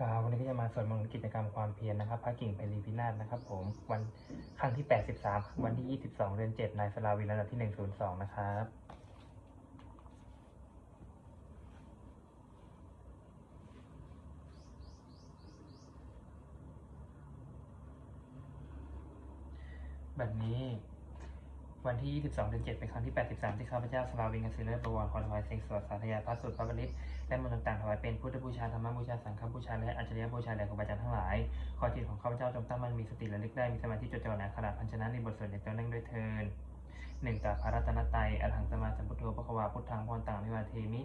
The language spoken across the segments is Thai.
ครับวันนี้ก็จะมาสวดมนต์กิจกรรมความเพียรนะครับพระกิ่งไพรีพินาศนะครับผมวันครั้งที่ 83 วันที่ 22 เดือน 7 นายสลาวินลำดับที่ 102 นะครับแบบนี้ วันที่ 22เดือน7เป็นครั้งที่ 83 ที่ข้าพเจ้าสลาวินกสิเลอร์ประวรขอถวายเสกสวดสาธยายพระสุดพระบริตและมนต์ต่างๆถวายเป็นพุทธบูชาธรรมบูชาสังฆบูชาและอัจฉริยบูชาแด่ครูบาอาจารย์ทั้งหลาย ขอจิตของข้าพเจ้าจงตั้งมั่นมีสติระลึกได้มีสมาธิจดจ่อในขณะพันชนะในบทสวดอย่างต่อเนื่งด้วยเทินหนึ่งกับพระรัตนตรัยอรหังสมมาสัมพุทโธพระควาพุทธังพรต่างมิวาเทมิ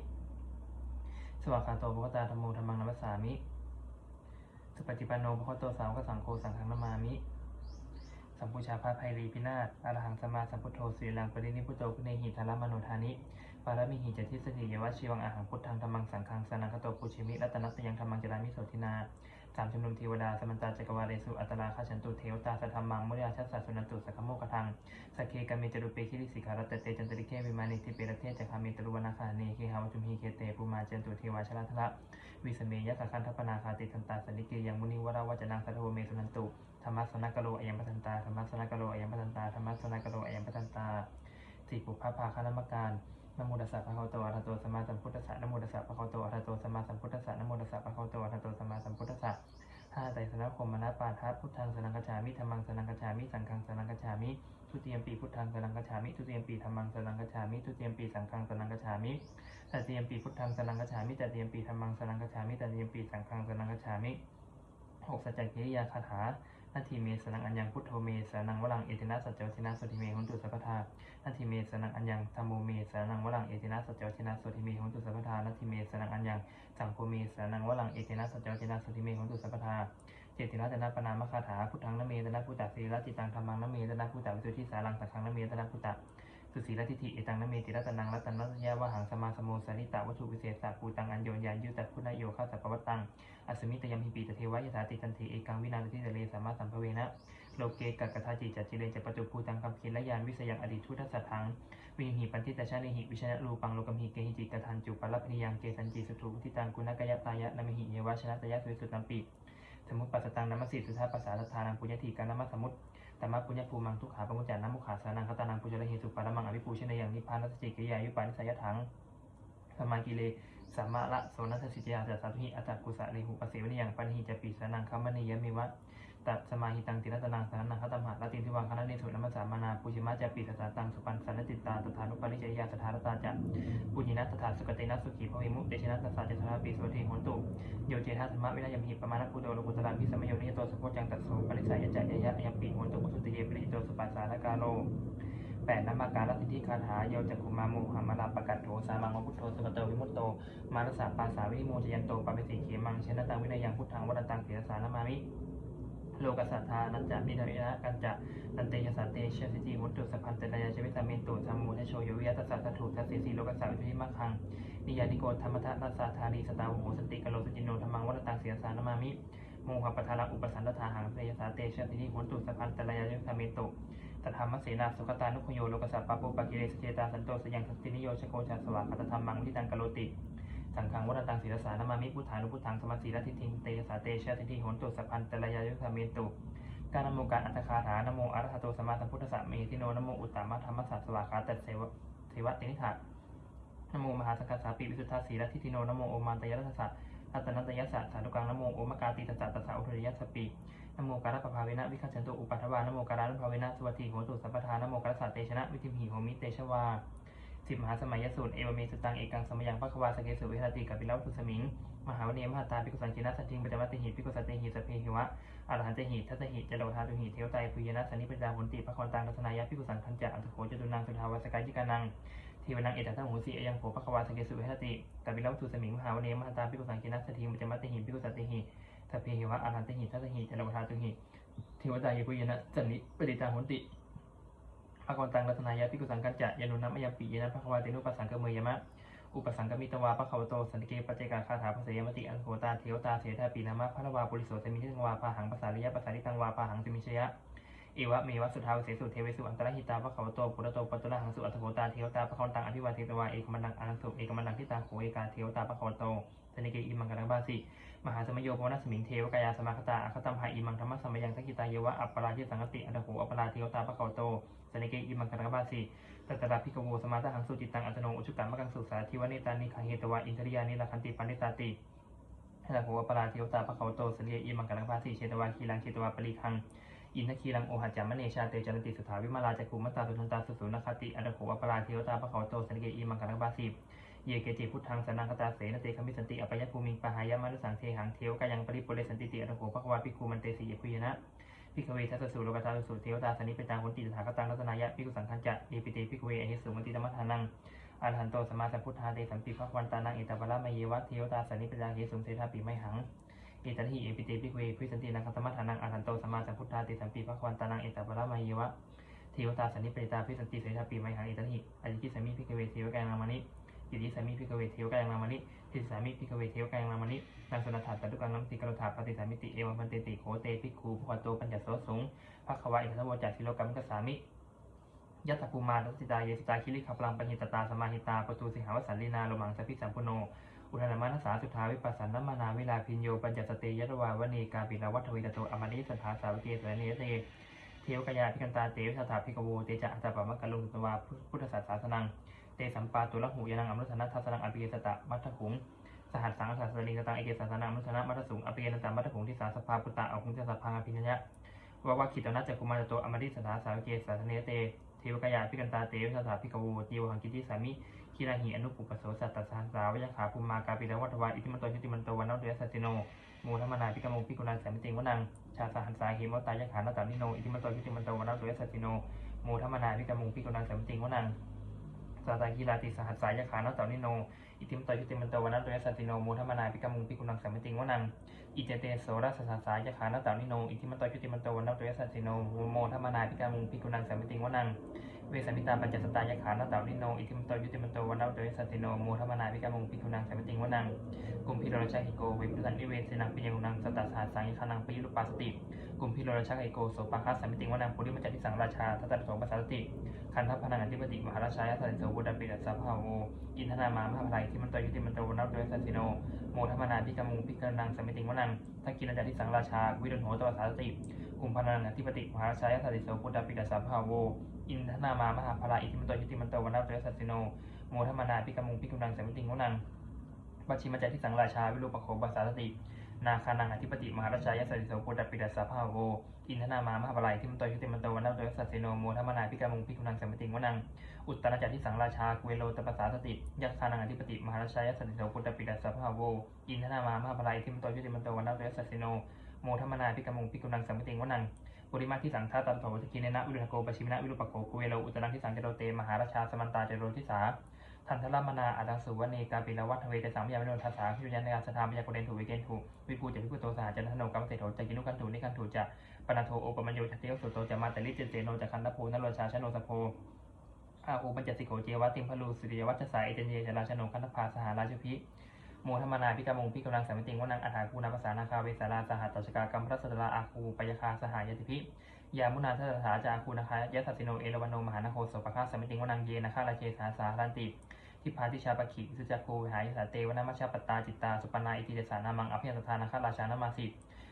สวากขาโตภควตาธรรมโมธรรมังนัมสสามิ สุปฏิปันโนภควโตสาวกสังโฆสังฆนามามิ มพุชาพระภัยรีพินาศอรหังสมาสัมพุทโธสีลังปรินิพุโตคุเนหิทารมโนธานิปารมิหิจติสติยวชีวังอาหังพุทธังธรรมังสังฆังสนังคโตปุชิมิรัตนัตยังธรรมังจรามิโสทินา สามชุมนุมเทวดาสมันตาจักรวาเลสุอัตตราคาชันตุเทวตาสัทธรรมังมุริยาชัสสะสุนันตุสักขโมกทังสักเคกามิจรุเปคิริสิการตเตจันตริเควิมานิทิเปรเทจักขามิตรุวนาคาเนเคหาวัจุมหิเคเตปุมาเจนตุเทวาชลทละวิสเมยสักขันทปนาคาติทันตาสนิเกยังมุนิวราวจนังสัทโวเมสุนันตุธรรมะสนกโลอยัมปทันตาธรรมะสนกโลอยัมปทันตาธรรมะสนกโลอยัมปทันตาสี่ปุพพะภาคานมการ นโมตัสสะภะคะวะโตอะระหะโตสัมมาสัมพุทธัสสะนโมตัสสะภะคะวะโตอะระหะโตสัมมาสัมพุทธัสสะนโมตัสสะภะคะวะโตอะระหะโตสัมมาสัมพุทธัสสะห้าไตรสนคมมนาปาทะพุทธังสนังกัจฉามิธรรมังสนังกัจฉามิสังฆังสนังกัจฉามิทุติยมปีพุทธังสนังกัจฉามิทุติยมปีธรรมังสนังกัจฉามิทุติยมปีสังฆังสนังกัจฉามิตติยมปีพุทธังสนังกัจฉามิตติยมปีธรรมังสนังกัจฉามิตติยมปีสังฆังสนังกัจฉามิหกสัจจกิริยาคาถา นาทีเมสนังอัญญังพุทโธเมสนังวลังเอตินะสัจเจวทินะสุติเมหุนตุสัพพทานาทีเมสนังอัญญังธรรมโมเมสนังวลังเอตินะสัจเจวทินะสุติเมหุนตุสัพพทานาทีเมสนังอัญญังสังโฆเมสนังวลังเอตินะสัจเจวทินะสุติเมหุนตุสัพพทาเจตินาตนะปนามคาถาพุทธังนเมตนะพุตตะสีรจิตังธรรมังนเมตนะพุตตะวิสุทธิสารังสังฆังนเมตนะพุตตะ สุสีรทิฏฐิเอตังนเมติรัตนังรัตนัสยาวหังสมาสโมสานิตาวัตถุวิเศษสัปูตังอัญโยญญายุตัพุนโยข้าสัพพวัตตังอสมิตยมหิปีตเทวะยถาติจันติเอกังวินาศทิเตเลสัมมาสัมภเวนะโลเกกักกทาจิจัจจิเลจปจุภูตังคำเคียนและยานวิสยังอดีตทุตสัทังวิหิปันติตชาเนหิวิชนะรูปังโลกมหิเกหิจิกทันจุปัลลพนิยังเกสันจิสุทุทิตังกุณกยตายะนมหิเยวชนะตยะสุสุตัมปิสมุปปัสตังนัมสิสุทธาปัสสาทานังปุญญติกานัมสมุต ตมะปุญญภูมังทุกขาปมุจจานัมุขาสานังคตานังปุจจระเหตุปารมังอภิปูชนยังนิพพานัสจิกิยายุปานิสยถังสมากิเลสัมมาละโสนัสสิจยาจัสสัตุหิอัตตกุสะเรหุปเสวนิยังปันหิจปีสานังคัมมณียมิวะ ตัดสมาหิตังติรัตนังสานังคตตมหะละตินทิวังคณะเนสุนัมมสามานาปุชิมาจะปิสสาตังสุปันสันนติตาตถานุปริจยาสถารตาจะปุญินัตถาสุกเตนะสุขีภวิมุเตชนะสัสสะเจตนาปีโสเทหนตุโยเจธาธรรมะวินัยมหิปมาณปุโตโลกุตระพิสมโยนิยโตสุโคจังตัสโสปริสัยจัยยะยมปีหนตุปุสุติเยปริจโตสุปัสสารกาโลแปดนามาการสิทธิคาถาโยจักขุมามุหัมาลาปกัตโถสามังวพุทโธสุปเตวิมุตโต มารสาปาสาวิโมจยันโตปะเปสิเขมังชนะตังวินัยยังพุทธังวรตังเสียสานามามิ โลกัสสัทธานัจจะนิดาวินะกันจะนันเตยสันเตเชสิติมุตตุสัพพันเตตยาชวิตามินตุธรรมูทโชโยวิยตัสสะสัตถุทัสสิสีโลกัสสะวิธิมัคคังนิยานิโกธรรมทัสสะธารีสตาวโหสติกโลสจินโนธรรมังวรตังเสียสานามามิโมหะปัทาระอุปสันตถาหังเตยสาเตเชสิติมุตตุสัพพันเตตยาชวิตามินตุตถามเสนาสุขตานุพโยโลกสัพปะปุปะกิเลสเจตาสันโตสยังสตินิโยชโกจัสวะคัตธรรมังวิตังกโลติ สังฆังวัตังศีรสานามามิพุทธานุพุทธังสมัสสีรทิทิงเตสาเตชะทิทิโหนตุสัพพันตระยายุทธาเมตุการนโมการอัตคาถานโมอรหะโตสัมมาสัมพุทธัสสะเมทิโนนโมอุตตมะธรรมสัสวาคาตัสเสวะเทวะเตนิถานโมมหาสกัสสาปิวิสุทธาสีรทิทิโนนโมโอมานตยรัสสะอัตตนัตยสสะสาธุกังนโมโอมกาติตัสสะตัสสะอุทริยสสปีนโมการะปภาเวนะวิคัจฉันตุอุปัฏฐวานโมการะนุภาเวนะสวัสดีโหตุสัพพทานโมกัสสะเตชนะวิธิมหิโหมิเตชวา สิบมหาสมัยยสูตรเอวเมสตังเอกังสมยังพระควาสเกสุวิหติกับปิลาวุตุสมิง มหาวเนมหาตาปิกุสังจินะสัจจิงปัจจวัตติหิปิกุสัตเตหิสพเพหิวะอรหันเตหิทัตหิจโลธาตุหิเทวไตปุยนะสันนิปจาหุนติปะคอนตังรัตนายะปิกุสังคันจะอัตโขจตุนังสุทาวสกายจิกานังเทวนังเอตัทังหูสีอยังโผปะควาสเกสุวิหติกับปิลาวุตุสมิงมหาวเนมหาตาปิกุสังจินะสัจจิงปัจจวัตติหิปิกุสัตเตหิสพเพหิวะอรหันเตหิทัตหิจโลธาตุหิเทวไตปุยนะสันนิปจาหุนติ ภควันตังรัตนายะพิกุสังกัจจะยานุนัมยปียนะภควาเตนุปสังกเมยมะ อุปสังกมิตวาภควโตสันติเกปัจเจกาคาถาภาษยมติอันโคตาเทวตาเสธาปีนามะพระวาปุริโสเตมิทังวาพาหังภาษาริยะภาษาริตังวาพาหังสมิชยะเอวะเมวะสุทาวเสสุเทเวสุอันตรหิตาภะคะวโตปุระโตปัตตุระหังสุอัตโกตาเทวตาภะคะวันตังอภิวาเทตวาเอกมันังอนันตุเอกมันังทิตาโขเอกาเทวตาภะคะวโตสนิเกอิมังกังบาสิมหาสมโยโพนัสมิงเทวกายาสมาคตาอคตัมหาอิมังธรรมสมยังสังกิตาเยวะอัปปราชิสังกติอันตโหอัปปราเทวตาภะคะวโต สนิเกอิมังกังบาสิตัตระพิกโวสมาตหังสุจิตังอัตโนอุชุตังมะกังสุสาทิวเนตานิขังเฮตวะอินทริยานิลคันติปันนิตาติห้ละหัวปราเทวตาปะเขาโตสเลียอิมังกังภาสีเชตวาคีลังเชตวาปริคังอินทคีลังโอหัจามเนชาเตจันติสุถาวิมาลาจักุมัตตาสุทันตาสุสุนคติอันหัวปราเทวตาปะเขาโตสเลียอิมังกังภาสีเยเกจิพุทธังสนังคตาเสนเตคมิสันติอปยภูมิงปหายามานุสังเทหังเทวกายังปริปุเรสันติติอันหัวปะควาปิคูมันเตสีเยคุยนะ พิกเวทัสสุโลกตาสุเทวตาสนิปตังคนติตถาคตังรัตนายะพิกุสังคัญจะเอปิเตพิกเวอหิสุมติธรรมทานังอาหันโตสมาสัมพุทธาเตสัมปีพระวันตานังเอตปะลมะเยวะเทวตาสนิปจาเยสุงเทธาปิไมหังเอตันหิเอปิเตปิเวพิสันตินังคัตมะทานังอาหันโตสมาสัมพุทธาเตสัมปีพระวันตานังเอตปะลมะเยวะเทวตาสนิปจาพิสันติเสธาปิไมหังเอตันหิอจิกิสามิพิกเวเทวกายนามานิ อิติสามิพิกเวเทวกายังนามานิทิสามิพิกเวเทวกายังนามานินังสนัตถาตัตุกังนัมติกรุถาปฏิสามิติเอวัมพันเตติโคเตปิคูภควโตปัญจโสสุงภควะอิทัสสะโวจัติโลกัมมิกสามิยัตถภูมาทัสสิตาเยสิตาคิริขับลังปัญญิตตาสมาหิตาประตูสิหาวสันลีนาโลมังสพิสัมพุโน อุทานมานัสสาสุทาวิปัสสันนมานาวิลาพินโยปัญจสติยัตวาวณีกาปิลาวัตวิตโตอมานิสัทาสาวิเกสเนยเตเทวกายาพิกันตาเตวิสถาพิกโวเตจะอัตตาปะมะกะลุงตวาพุทธศาสนานัง เตสัมปาตุลหูยานังอมรุธนัททัสนังอภิเยสตะมัทถขุงสหัสสังสัสลิงตังเอเกสัสนังมรุธนะมัทสุงอภิเยนตังมัทถขุงที่สาสภาปุตตะอคุงเจสัพพังอภิญญะวาวาคิตนัจจกุมารโตอมริสถาสาวเกสสเนเตเทวกายาพิกันตาเตวสถาพิกโวจีวหังกิติสามิคีราหิอนุปุปโสสัตตสหัสาวยขาภูมากาปิลวัตวาอิติมันโตชุติมันโตวันนเดสัติโนมูธรรมนาพิกโมพิกุณาสามิติงวนังชาสหันสาเหมวตายขานตานิโนอิติมันโตชุติมันโตวันนเดสัติโนมูธรรมนาพิกโมพิกุณาสามิติงวนัง สาตากีฬาติสหัสสายขานาตานิโน อิติมตยุติมันโตวันนัตโดยสัตติโนโมทัมนาปิกามุงปิกุนังสัมมิติงวนัง อิเจเตโสรัสสาสายขานาตานิโน อิติมันตยุติมันโตวันนัตโดยสัตติโนโมทัมนาปิกามุงปิกุนังสัมมิติงวนัง เวสมิตาปัญจสตายขานาตานิโน อิติมันตยุติมันโตวันนั้นโดยสัตติโนโมทัมนาปิกามุงปิกุนังสัมมิติงวนังกุมพิโรชาหิโกเวปุสันนิเวสนังปิยังนังสตัสสาสังยคานังปิยุปาสติกุมพิโรชาหิโกโสปาคัสสัมมิติงวนังปุริมัจจติสังราชาทัตตะโสปัสสติคันทัพพนังอธิปติมหาราชายาสันโสบุดาปิดัสสะภาโวอินทนามามหาภัยที่มันตยุติมันโตวันนับโดยสันติโนโมธรรมนาพิกามุงพิกานังสมิติงวนังทักกินอาจารย์ที่สังราชาวิรุณโหตวสาสติ มพนังอธิปติมหาชายสันโสบุดาปิดัสสะภาโว อินทนามามหาภัยอิทิมันตยุติมันโตวันนับโดยสันติโน โมธรรมนาพิกมุงพิกานังเสมิติงวนังปัจฉิมาจารย์ที่สังราชาวิรุปโคปัสสาสตินาคานังอธิปติมหาราชายสันโสบุดาปิดัสสะภาโวอินทนามามหาภัยที่มันตยุติมันโตวันนับโดยสันติโนโมธรรมนาพิกามุงพิกานังสัมิติงวนังอุตตรจักรที่สังราชาเวโลตปสาสติยักษานังอธิปติมหาราชายสัติโสปุตตปิดัสสะภาโวอินทนามามหาพลายทิมโตยุติมันโตวันนาเรสัสสิโน โมธรรมนาพิกามุงพิกุนังสัมปติงวนังปุริมาที่สังฆาตันโถสกินเนนะวิรุณโกปชิมินะวิรุปโกกุเวโลอุตตรังที่สังเจโรเตมหาราชาสมันตาเจโรทิสาทันทรมนาอาดังสุวเนกาปิลวัฒเวเตสามยามโนทัสสาพิญญาณกาสถามยาโกเดนถูวิเกนถูวิภูเจวิภูโตสหจันทโนกัมเตโถจักินุกันถูนิกันถูจะปนาโทโอปมัญโยชติโยสุโตจะมาตลิเจเตโนจะคันตภูนโรชาชโนสโพอาโอปัญจสิโกเจวะติมพลูสุริยวัชสายเอเจนเยจราชนงคันธภาสหราชพิ โมธรรมนาพิกามงพิกำลังสามิติงวนังอัฐาคูนาภาษานาคาเวสาราสหัตตชกากรรมพระสตราอาคูปยคาสหายติพิยามุนาทัสาจาคูนาคายะสัสิโนเอรวันโนมหานาโคสปะคาสามิติงวนังเยนะคาราเชสาสารันติทิพาทิชาปขิสุจักโกหายสาเตวนามัชาปตาจิตตาสุปนาอิติเดสานามังอภิยันตทานาคาราชานามาสิ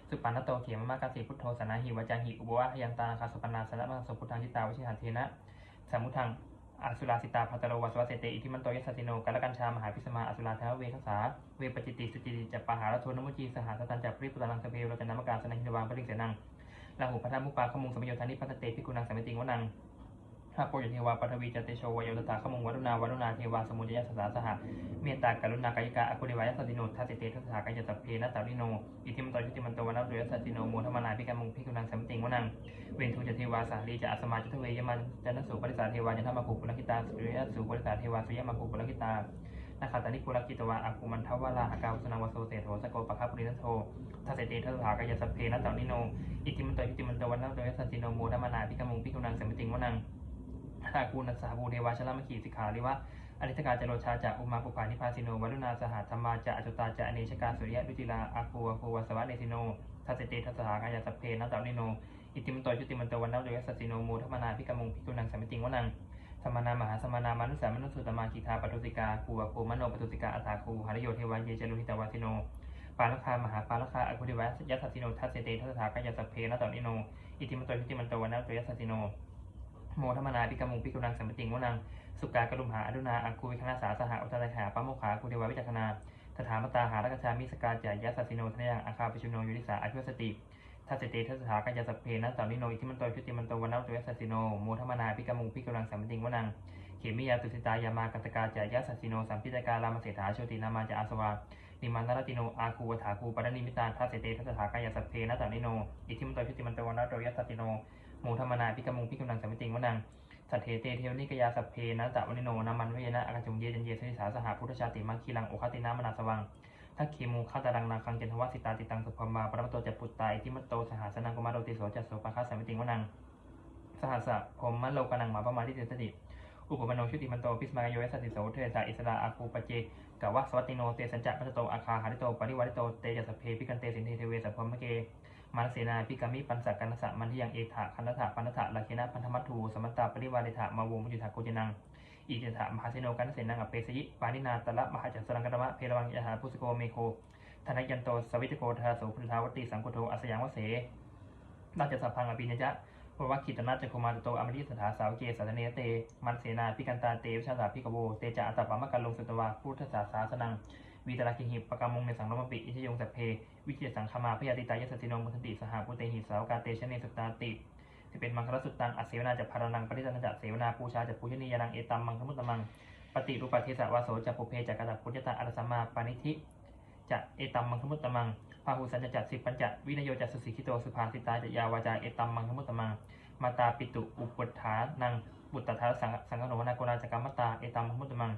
สุปานโตเขมมากาสิพุทโธสนาหิวจาหิอุบวะยันตานาคาสุปนาสนะมังสุพุทธังจิตตาวชิหันเทนะสมุทัง อสุราสิตาพัตโรวัสวัเสเตอิทิมันโตยสัสสิโนกัลกัญชามหาพิสมาอสุราเทวเวทัสาเวปจิติสุจิติจัปปหารโทนมุจีสหัสตันจัปริปุตานังสเปโรจนามการสนังหินวางปริงเสนังลาหูพัทธมุปาขมุงสมโยธานิพัตเตพิกุนังสมิติงวนัง หาโปยเทวาปัทวีจเตโชวโยตตาขมงวัรุณาวัรุณาเทวาสมุจยสสาสหะเมตตากรุณากายกาอคุเดวายสัสสิโนทัสเตทัสสากายสัพเพนะตาริโนอิทิมันโตยุติมันตวนนัโยสัสสิโนโมธรรมนาพิกามุงพิกุนังสัมติงวนังเวนทูจเทวาสาลีจะอสมาจุทเวยมันจันทสุปริสาเทวาจันทมาภูปุลกิตาสุริยสุปริสาเทวาสุยมาภูปุลกิตานาคาตานิปุลกิตวาอาภูมันทวาลาหากาวสนาวโสเตโทสโกปะคัปุรินโททัสเตทัสสากายสัพเพนะตานิโนอิติมตอิติมันตวนนัโยสัสสิโนโมธรรมนาพิกามุงพิกุนังสัมติงวนัง หากูนัสสาบูเทวาชลามขีสิกขาลิวะอนิตกาจโรชาจะอุมาปุปานิพาสิโนวัลุนาสหธรรมาจะอจุตาจะอเนชกาสุริยะดุจิลาอาคูอาคูวสวะเนสิโนทัสเตทัสสากายสัพเพนะตานิโนอิติมันโตชุติมันโตวันนาโดยสัสสิโนโมทัมนาพิกมุงพิกุนังสัมมิติงวนังสมานามหาสมานามานุสามนุสุตมากิทาปตุสิกาคูวะโกมโนปตุสิกาอัตาคูหารโยเทวาเยจรุหิตวาสิโนปาลคามหาปาลคาอคุติวะยัสสิโนทัสเสเตทัสสากายสัพเพนะตอนิโนอิติมันโตชุติมันโตวันนาโดยสัสสิโน โมทัมนาพิกามุงพิกุนังสัมมิติงวนังสุกากรุมหาอดุนาอาคูวิคณาสาสหอุตตะหาปะโมขาคูเทวาวิจักนาตถามตาหารักชามิสกาจายะสัสสิโนทนยังอาคาปิชุโนยุริสาอภิวสติทัสเสเตทัสสากายสัพเพนะตอนิโนอิติมันโตชุติมันโตวันนาโดยสัสสิโนโมทัมนาพิกามุงพิกุนังสัมมิติงวนังเขมิยาตุสิตายามากัตกาจายะสัสสิโนสัมพิตการามเสถาโชตินามาจาอาสวานิมันนรติโนอาคูวถาคูปรนิมิตาทัสเสเตทัสสากายสัพเพนะตานิโนอิทิมันโตชุติมันโตวันนาโดยสัสิโน มูธรรมนาพิกมุงพิกำลังสัมมิติงวนังสัทเทเตเทวนิกยาสัพเพนะตะวนิโนนามันเวนะอากาจงเยจันเยสนิสาสหพุทธชาติมังคีลังโอคตินามนาสวังทักขีมูข้าตารังนาคังเจนทวัสิตาติตังสุภมาปรมโตจะปุตตาอิทิมันโตสหัสนังกุมารโรติโสจัสโสปะคัสสัมมิติงวนังสหัสสะผมมะโลกนังหมาประมาณที่เจสติอุปมโนชุติมันโตพิสมายโยเอสติโสเทสาอิสราอาคูปเจกะวะสวัตติโนเตสัญจะปัจจโตอาคาหาริโตปริวัติโตเตจัสสพเพพิกันเตสินเทเทเวสัพพมเก มานเสนาพิกามิปันสักกันสะมันที่ยังเอถะคันธะปันธะลาเคนะพันธมัตถูสมัตตาปริวาริถะมาวงมุจุถะโกจนังอิจิถะมหาเสโนกันเสนังอเปสยิปานินาตละมหาจัสรังกตมะเพรวังยะหาพุสโกเมโคธนยันโตสวิตโกทาโสพุทธาวติสังโฆโทอัสยังวเสราชสัพพังอภิญญะพระวักขิตนาจักรมาตโตอมริสถาสาวเกสัตเนเต มันเสนาพิกันตาเตวิชาสาพิกโวเตจาอัตตปามะกันลงสุตวาพุทธศาสาสนัง วีตราคิหิปปกามงในสังรมปิอิชยงสัพเพ วิเชียสังคมาพยาติตายสตินมุทันติสหปุเตหิสาวกาเตชเนสุตตาติที่เป็นมังคลสุตตังอสเสวนาจัพารานังปริตันจัเสวนาปูชาจัปูชนียานังเอตัมมังคมุตตมังปฏิรูปเทสวาโสจัปุเพจักกัตพุทธตาอัตสัมมาปานิธิจะเอตัมมังคมุตตมังพาหุสัญจจัสิปัญจวินโยจัสสิกิโตสุภาสิตาจยาวาจาเอตัมมังคมุตตมังมาตาปิตุอุปถานังบุตตถาสังสังฆโนวนาโกนาจกรรมตาเอตัมมุตตมัง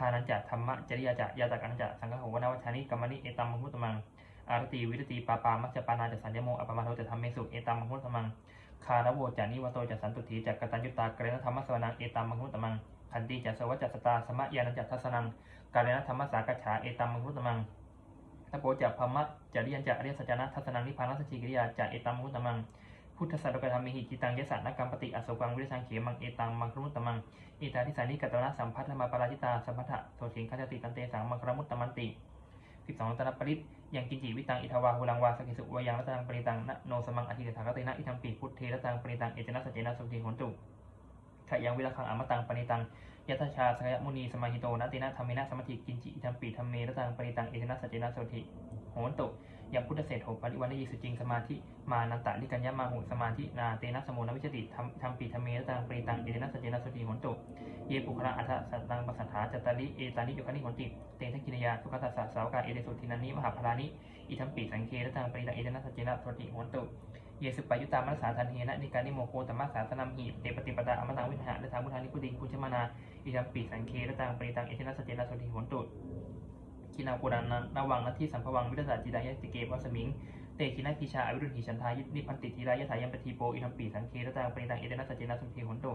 ทานันจะธรรมะจริยาจะยาตกันจะสังฆโหวนวัชานิกัมมณิเอตัมมุตมังอารติวิรติปาปามัจจปานาจะสัญญโมอปมาโทจะทำเมสุเอตัมมุตมังคารโวจานิวโตจะสันตุถีจักตัญยุตาเกรณธรรมสวนังเอตัมมุตมังขันติจะสวัจจสตาสมะยานันจะทัสนังกาเรณธรรมสากฉาเอตัมมุตมังตะโปจะพมะจริยันจะอริยสัจนะทัสนังนิพพานัสจิกิริยาจะเอตัมมุตมัง พุทธสัตว์กธรรมิหิจิตังยสันนกรรมปฏิอโศกังวิริสังเขมังเอตังมังครุตตมังอิตาทิสานิกัตนะสัมพัทธมาปราชิตาสัมพัทธะโสสิงคัจติตันเตสังมังครมุตตมันติสิบสองตระปริตยังกินจิวิตังอิทวาหุลังวาสกิสุวายังรัตนังปริตังนโนสมังอธิตถาคตินะอิทัมปีพุทเทรัตังปริตังเอเจนะสัจเจนะสุติโหนตุขยังวิรคังอมตังปณิตังยัตชาสกยมุนีสมาหิโตนะตินะธรรมินะสมัติกินจิอิทัมปีธรรมเมรัตังปริตังเอเจนะสัจเจนะสุติโหนตุ ยังพุทธเศษโหปริวันยิสุจริงสมาธิมานันตะลิกัญญามาหุสมาธินาเตนะสมุนวิจติธรรมธรรมปีธรรมเมรตังปริตังเอเตนะสัจเจนะสุติโหนตุเยปุคระอัฏฐสัตตังปัสสัทธาจตตาริเอตานิโยคานิโหนติเตนะกินยาสุขตัสสะสาวกาเอเดสุทินันนิมหาพลานิอิทัมปีสังเครตังปริตังเอเตนะสัจเจนะสุติโหนตุเยสุปายุตามัสสาทันเฮนะนิการนิโมโคตมัสสาสนัมหิเตปฏิปตาอมตังวิหะและทางพุทธานิพุติงคุชมานาอิทัมปีสังเครตังปริตังเอเตนะสัจเจนะสุติโหนตุ คินาปุรานันนวังนัทธิสัมภวังวิทยาศาสตร์จิตายติเกวัสมิง เตคินากิชาอวิรุณหิฉันทายินิพันติทีรายถายัมปทีโปอิทัมปีสังเครตังปริตังเอเดนะสัจเจนะสุทีหุนโต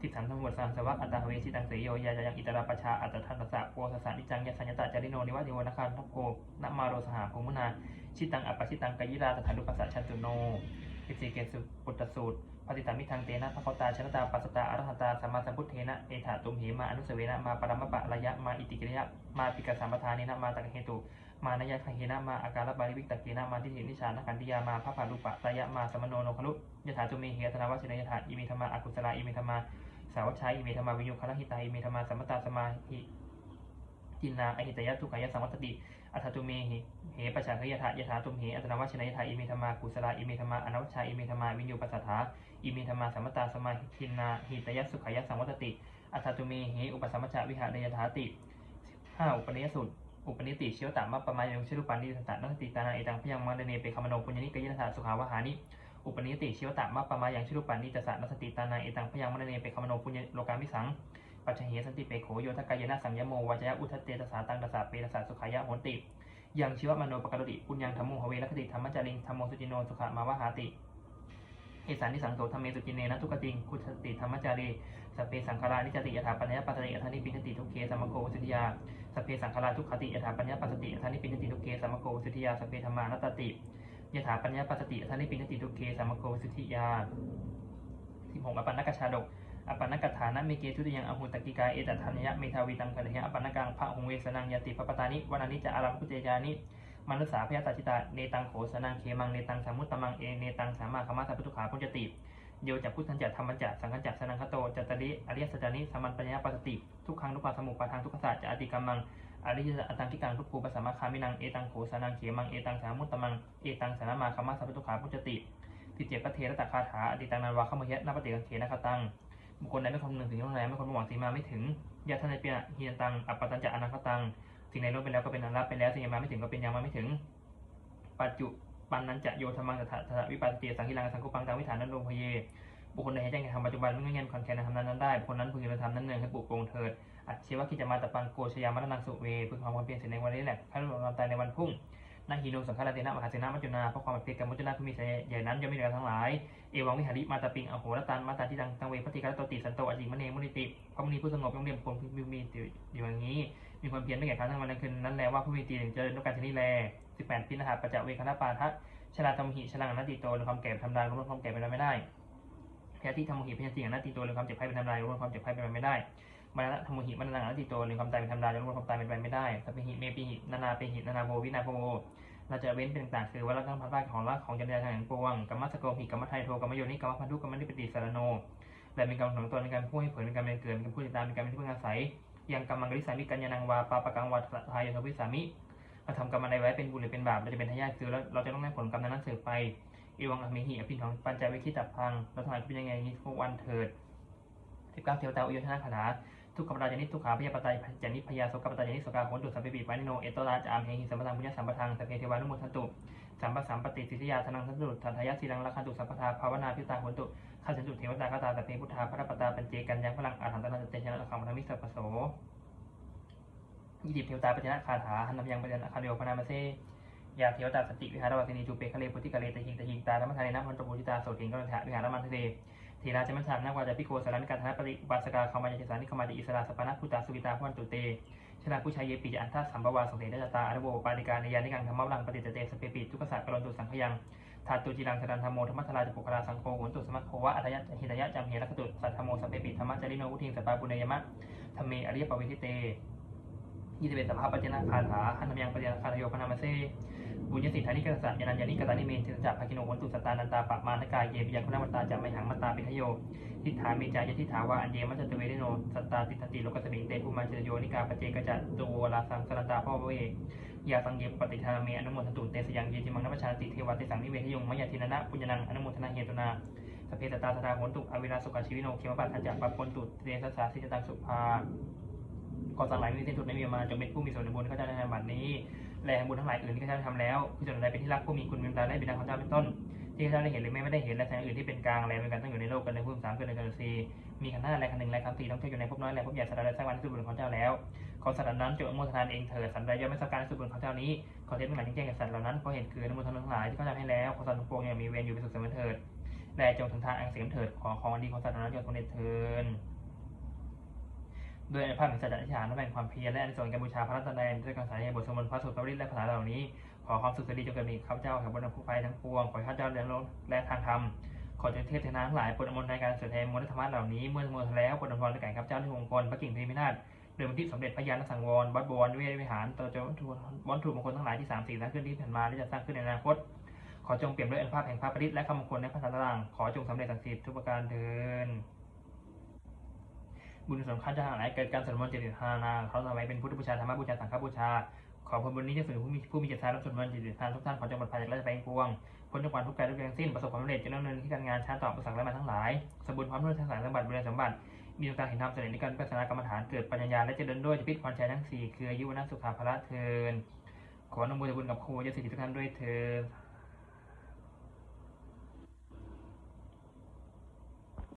สิบสามธรรมดสามสวักอัตตาเวชิตังเสยโยยายังอิตราปชาอัตทันตสะโปสสะนิจังยสัญญตาจาริโนนิวัติโวนาคารทัพโกนัมาโรสหาภูมุนา ชิตังอัปปชิตังกยิราตถานุปัสสะชันตุโนอิสิเกสุปุตตสูตร ปฏิตามิทังเตนะพระตาชนตาปัสตาอรหัตาสัมมาสัมพุทเทนะ เอถาตุมเหมาอนุสเวนะมาปรมปะระยะมาอิติกิริยะมาปิกสัมปทานินะมาตะเหตุ มานยะคเหนะมาอาการบาลิวิกตะเกนะมาทิฏฐินิชานะกันติยามาพระพารุปะตายะมาสมโนโนคลุยถาจุเมเหตนาวชินยถาอิมิธรรมาอกุศลาอิมิธรรมาสาวัชชัยอิมิธรรมาวิญญูคลหิตาอิมิธรรมาสัมมตาสมาหิ จินนาอหิตยะทุกขายะสัมวัตติอัตตุเมหิเหปชาคยถายถาตุมเหอัตนาวชนยถาอิเมธมากุศลาอิเมธมาอนวัชชัยอิเมธมาวิญญูปัสสถาอิเมธมาสัมมตาสมาหินาหิตยะสุขายะสัมวัตติอัตตุเมหิอุปสัมมชาวิหารยถาติห้าอุปนิยสุตอุปนิติเชียวตามะปมายงชิรุปันนิสัตตนัสติตานาเอตังพยังมังเดเนเปคามโนปุญญนิกยนาสุขาวหานิอุปนิติเชียวตามะปมายังชิรุปันนิจัสสะนัสติตานาเอตังพยังมังเดเนเปคามโนปุญญโลกามิสัง ปัจเหสันติเปโขโยทกายนะสังยโมวาจยะอุทเตตสาตังตสาเปตสาสุขายะโหติ ยังชีวมโนปกติปุญญังธรรมโมหเวรคติธรรมจาริงธรรมโมสุจิโนสุขามาวหาติเอสานิสังโสธรรมเมสุจิเนนะทุกติงคุชติธรรมจารีสเพสังขารานิจติยถาปัญญาปัตติยถานิปินติทุกเคสัมมโกสุติยาสเพสังขาราทุกขติยถาปัญญาปัสติยถานิปินติทุกเคสัมมโกสุติยาสเพธรรมานัตติยถาปัญญาปัสติอัทานิปินติทุกเคสมโควิสุทิยาสิบหกอปันนกชาดก อปันนกถานะเมเกทุติยังอหุตกิกาเอตทัญญะเมทาวีตังคะเนอปันนกังพระหงเวสนังยติปปตานิวานานิจะอารัมพุเจยานิมนุสสาพยาตาจิตาเนตังโขสนังเคมังเนตังสามุตตมังเอเนตังสามาคมาสัพพุทุขาพุจติโยจะพุทธันจะธรรมัญจะสังฆัญจะสนังคโตจัตตริอริยสัจานิสัมมันปัญญาปัสสติ ทุกครั้งทุกควาสมุปปาทางทุกขศาสตร์จะอติกรรมังอริยสัจอัตังที่กังทุกภูปสัมมาคามินังเอตังโขสนังเขมังเอตังสามุตตมังเอตังสานามาคมาสัพพุทุขาพุจติติเจกเทระตะคาถาอติตังนันวาขมเหยะนาปฏิกังเขนะคตัง บุคคลใดไม่คำนึงถึงเรื่องใดไม่คนหวังสิ่งมาไม่ถึงยาทนายเปียเฮียนตังอัปปตัญจะอนาคตังสิ่งใดล้วนไปแล้วก็เป็นอนรับไปแล้วสิ่งใดมาไม่ถึงก็เป็นยังมาไม่ถึง ปัจจุปันนั้นจะโยธรรมังตถาวิปัสสติสังคิลังสังกุปังตังวิฐานนันโลภเยบุคคลใดให้แจ้งในธรรมปัจจุบันไม่เงื่อนคอนแคนในธรรมนั้นนั้นได้บุคคลนั้นพึงจะทำนั้นเนินให้ปลูกโปรงเถิดอัจเชวะกิจมาตปังโกชยามัตนังสุเวพึงความความเพียรเสร็จในวันนี้แหละขั้นความตายในวันพรุ่ง นาฮีโนสังฆราเตนะมหาเสนามัจจุนาเพราะความเพียรกับมัจจุนาผู้มีใจใหญ่นั้นย่อมมีเหนือทั้งหลาย เอวังวิหาริมาตาปิงอโหรตันมาตาที่ดังตังเวปฏิการโตติสันโตอจิมเนมุนิติพระมุนีผู้สงบย่อมเรียมคนมีมีอยู่อย่างนี้ มีความเพียรไม่แก่ครั้งทั้งวันทั้งคืนนั้นแลว่าผู้มีตีถึงเจริญด้วยการชนิดแลสิบแปดพินหาปัจจเวคณปาทะชลาธรรมหิชลังอนัตติโตหรือความแก่ทำลายรวมความแก่เป็นไปไม่ได้พยาธิธรรมหิพยาธิอนัตติโตหรือความเจ็บไข้เป็นทำลายรวมความเจ็บไข้เป็นไปไม่ได้ มรณะธรรมหิมรณะอนัตติโตหรือความตายเป็นทำลายรวมความตายเป็นไปไม่ได้สัพหิเมปิหินานาเปหินานาโววินาโวเราจะเว้นเป็นต่างคือว่าเราต้องพัดพลาดของรักของจันทร์ทางปวงกรรมสโกหิกรรมไทยโทกรรมโยนิกรรมพันธุกรรมนิปติสารโนและเป็นกรรมของตนในการผู้ให้ผลเป็นการเป็นเกิดเป็นการผู้ติดตามเป็นการเป็นที่พึ่งอาศัยยังกรรมังกริสามิกัญญานังวาปาปะกังวาทายทวิสามิเราทำกรรมอะไรไว้เป็นบุญหรือเป็นบาปเราจะเป็นทายาทคือแล้วเราจะต้องได้ผลกรรมนั้นสืบไปเอวังอมิหิอภินของปัญจวิคิตับพังเราทำให้เป็นยังไงนี้ทุกวันเถิดสิบเก้าเทวตาอุยธนาคาถา ทุกขปตาจานิทุกขาพยาปตาจานิพยาสกปตาจานิสกาโหนตุสัมปิปิปานิโนเอโตราจามเฮหิสัมปทานพุญญสัมปทานสัพเพเทวานุโมทันตุสัมปสัมปติสิทธิยาธนังทันตุทันทายาสีลังลักขันตุสัพพทาภาวนาพิตาโหนตุข้าสันตุเทวตาคาตาตะเพพุทธาพระปตาปัญเจกันยังพลังอาหันตนาเตชนะละคังธรรมิสัพโสยิดิบเทวตาปัญญาคาถาหันนำยังปัญญาคาเดียวพนามาเซยาเทวตาสติวิหารวัตินีจูเปคะเลปุติกะเลตะหิงตะหิงตาธรรมทานีนะมันตบุจิตาโสติงกัลถะวิหารมันทะเล ทีราจมัญชานนาวาจาพิโกสารนิการธนปฏิอุบาสกาคามาจิสานิคมาติอิสราสปานะพุตตาสุวิตาพวันตุเตชนะผู้ชายเยปีจะอันทัสสัมภวาสงเสนตาอนุโบปาติการในยานิกังธรรมวังปฏิจเตสเปปิทุกขสักกรณตุสังขยังทาตุจิรังสดันธรรมโมธรรมทลาจปุคลาสังโฆหุนตุสมัคโควะอัตยะหิตยะจำเหรักตุสัทธโมสัพเปปิธรรมจาริโนวุทิงสปาปุเนยมะธรรมเมอริยปวิทิเตยี่สิบเอ็ดสภาปัจจนาคาถาหันธรรมยังปัจจนาคาทโยพนามเซ บุญญสิทธานิกษัตริย์ยานัญญานิกตานิเมทิจักภกิโนวันตุสตานันตาปะมานกายเยปิยคุณมัตตาจะไมหังมัตตาปิทโยทิฏฐามิจายทิฏฐาวาอันเยมัจจตเวริโนสัตตาติทันติโลกัสมิงเตภูมาเจโยนิกาปเจกจัตตูวลาสังสรันตาพ่อเวยาสังเยปฏิทาเมอนุโมทตุเตสยังเยจิมังนัปชาติเทวติสังนิเวทยงมยาทินนะปุญญนังอนุโมทนาเหตุนาสเพตตาสตาโหนตุอเวินาสุกาชีวิโนเขมปัตทัญจะปะปนตุเตสัสสาสิจตังสุภาก่อสังหลายมีเส้นทุนไม่มีมาจงเป็นผู้มีส่วนในบุญข้าเจ้าในบัดนี้ แรงบุญทั้งหลายอื่นที่ข้าพเจ้าทำแล้วคือส่วนใดเป็นที่รักผู้มีคุณมีตาได้บิดาของเจ้าเป็นต้น ที่ข้าพเจ้าได้เห็นหรือไม่ได้เห็นและแสงอื่นที่เป็นกลางแรงเป็นการตั้งอยู่ในโลกกันในภูมิสามเกิดในกันสีมีขันธ์ห้าแรงขันธ์หนึ่งแรงขันธ์สี่ต้องเที่ยวอยู่ในภพน้อยแรงภพใหญ่สารใดสร้างวันที่สุดบุญของเจ้าแล้วขอสัตว์นั้นจงอนุโมทนาเองเถิดสัตว์ใดย่อมไม่สักการที่สุดบุญของเจ้านี้ขอเทศเป็นหมายแจ้งแก่สัตว์เหล่านั้นขอเห็นคืออนุโมทนาทั้งหลายที่เขาทำให้แล้วขอสัตว์ทุกปวงอย่ามีเวรอยู่เป็นสุขเสมอเถิดและจงถึงทางอังเสียมเถิดขอของดีของสัตว์นั้นจงสำเร็จเถิด ด้วยภาพแห่งสัจจะอธิษฐานและแบ่งความเพียรและอันส่วนการบูชาพระรัตนตรัยด้วยการสายบทสวดมนต์พระสุตตริและภาษาเหล่านี้ ขอความสุขสดีจงเกิดมีข้าพเจ้าแห่งบนภูไฟทั้งปวง ขอข้าพเจ้าเรียนรู้และทางธรรมขอจงเทพเทนาทั้งหลายโปรดอมนในการสวดแทนมนต์ธรรมะเหล่านี้ เมื่อสมบูรณ์แล้วโปรดอมทนาในการข้าพเจ้าที่มงคลพระกิ่งเพมินาศเดิมที่สมเด็จพระยาณสังวรวัดบวรเวศวิหารต่อจวัตถุวัตถุมงคลทั้งหลายที่สามสี่สร้างขึ้นที่ผ่านมาและจะสร้างขึ้นในอนาคต ขอจงเปี่ยมด้วยอนุภาพแห่งพระปริตและคำมงคลในพระสันตรังขอจงสำเร็จศักสิทธิ์ทุกประการเถิด บุญสมคัญจะหาไหนเกิดการสวดมนต์เจริญทานาเขาทำไว้เป็นพุทธบูชาธรรมบูชาสังฆบูชา ขอผลบุญนี้จะสื่อผู้มีผู้มีจิตใจรับสวดมนต์เจริญทานทุกท่านขอจงปลอดภัยจากราชภัยปวงพ้นจากความทุกข์กายทุกข์ทั้งสิ้นประสบความสำเร็จจนดำเนินที่การงานชาติต่อประสังและมาทั้งหลายสมบูรณ์พร้อมด้วยทั้งสารสมบัติบุญสมบัติมีดวงตาเห็นธรรมเสด็จในการพัฒนากรรมฐานเกิดปัญญาและเจริญด้วยจะพิษพรชัยทั้งสี่คืออายุวนะสุขาภละเทินขออนุโมทนาบุญกับครูยศสิทธิทุกท่านด้วยเถิด